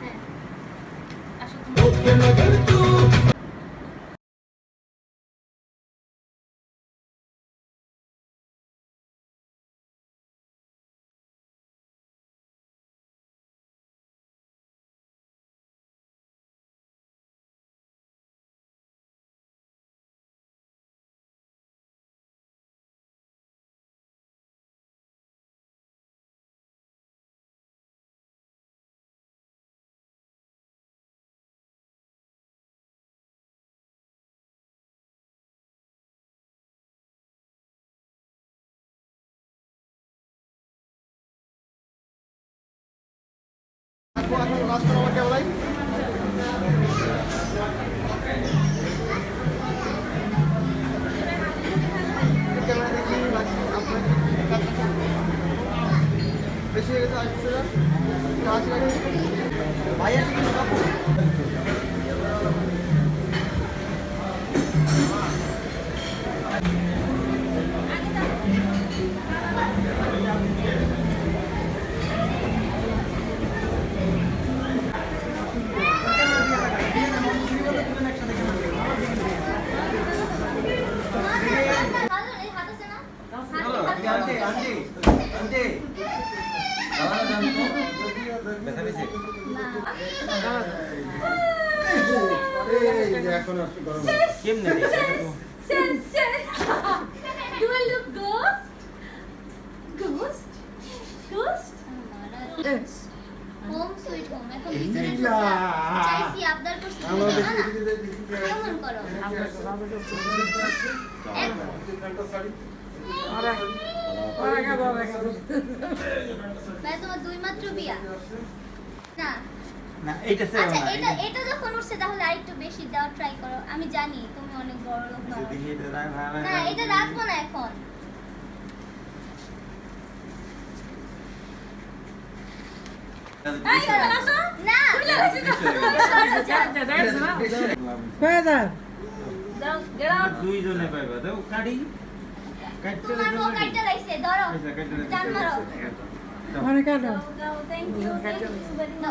হ্যাঁ। আসো। বেশি হয়ে গেছে ভাইয়া আন্টি যান তো ব্যথা পেয়েছে এখন আর গরম কেমনে আমরা দুই মাত্র বিয়া না না আচ্ছা এটা এটা যখন উঠছে তাহলে আরেকটু বেশি দেওয়ার ট্রাই করো আমি জানি তুমি অনেক বড় লোক না এটা রাখব না এখন. দুইজনে পাইবা দাও কাটি কাটতে ধরো টান মারো। অনেক Go,